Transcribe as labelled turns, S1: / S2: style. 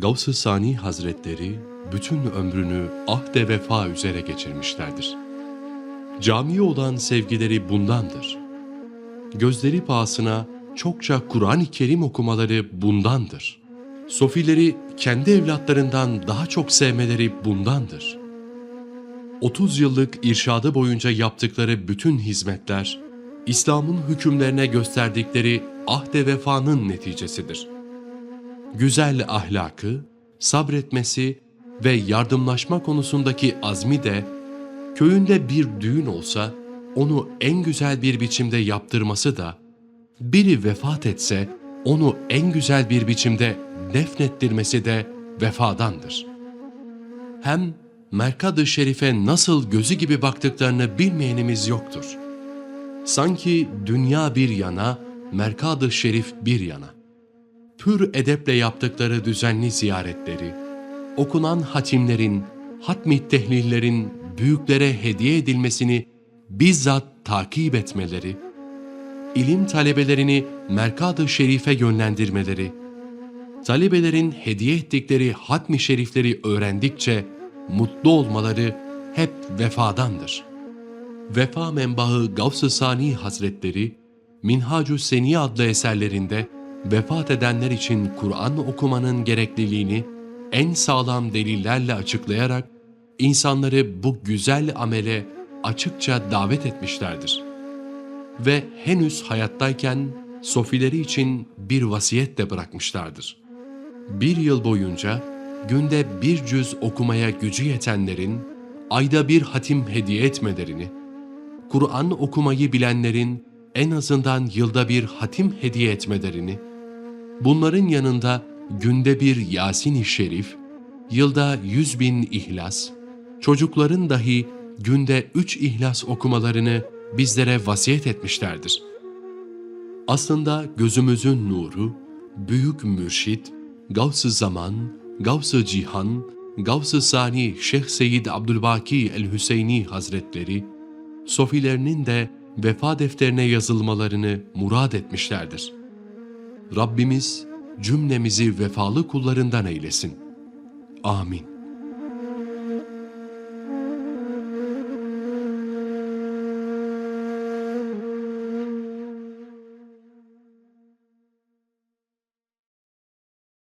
S1: Gavs-ı Sani Hazretleri bütün ömrünü ahde vefa üzere geçirmişlerdir. Camiye olan sevgileri bundandır. Gözleri pahasına çokça Kur'an-ı Kerim okumaları bundandır. Sofileri kendi evlatlarından daha çok sevmeleri bundandır. 30 yıllık irşadı boyunca yaptıkları bütün hizmetler, İslam'ın hükümlerine gösterdikleri ahde vefanın neticesidir. Güzel ahlakı, sabretmesi ve yardımlaşma konusundaki azmi de, köyünde bir düğün olsa onu en güzel bir biçimde yaptırması da, biri vefat etse onu en güzel bir biçimde defnettirmesi de vefadandır. Hem Merkad-ı Şerif'e nasıl gözü gibi baktıklarını bilmeyenimiz yoktur. Sanki dünya bir yana, Merkad-ı Şerif bir yana. Pür edeple yaptıkları düzenli ziyaretleri, okunan hatimlerin, hatmi tehlillerin büyüklere hediye edilmesini bizzat takip etmeleri, ilim talebelerini Merkad-ı Şerif'e yönlendirmeleri, talebelerin hediye ettikleri hatmi şerifleri öğrendikçe mutlu olmaları hep vefadandır. Vefa menbaı Gavs-ı Sani Hazretleri, Minhacü Seni adlı eserlerinde vefat edenler için Kur'an okumanın gerekliliğini en sağlam delillerle açıklayarak insanları bu güzel amele açıkça davet etmişlerdir. Ve henüz hayattayken sofileri için bir vasiyet de bırakmışlardır. Bir yıl boyunca günde bir cüz okumaya gücü yetenlerin ayda bir hatim hediye etmelerini, Kur'an okumayı bilenlerin en azından yılda bir hatim hediye etmelerini, bunların yanında günde bir Yasin-i Şerif, yılda yüz bin ihlas, çocukların dahi günde üç ihlas okumalarını bizlere vasiyet etmişlerdir. Aslında gözümüzün nuru, büyük mürşit, Gavs-ı Zaman, Gavs-ı Cihan, Gavs-ı Sani Şeyh Seyyid Abdülbaki el-Hüseyni Hazretleri, sofilerinin de vefa defterine yazılmalarını murad etmişlerdir. Rabbimiz cümlemizi vefalı kullarından eylesin. Amin.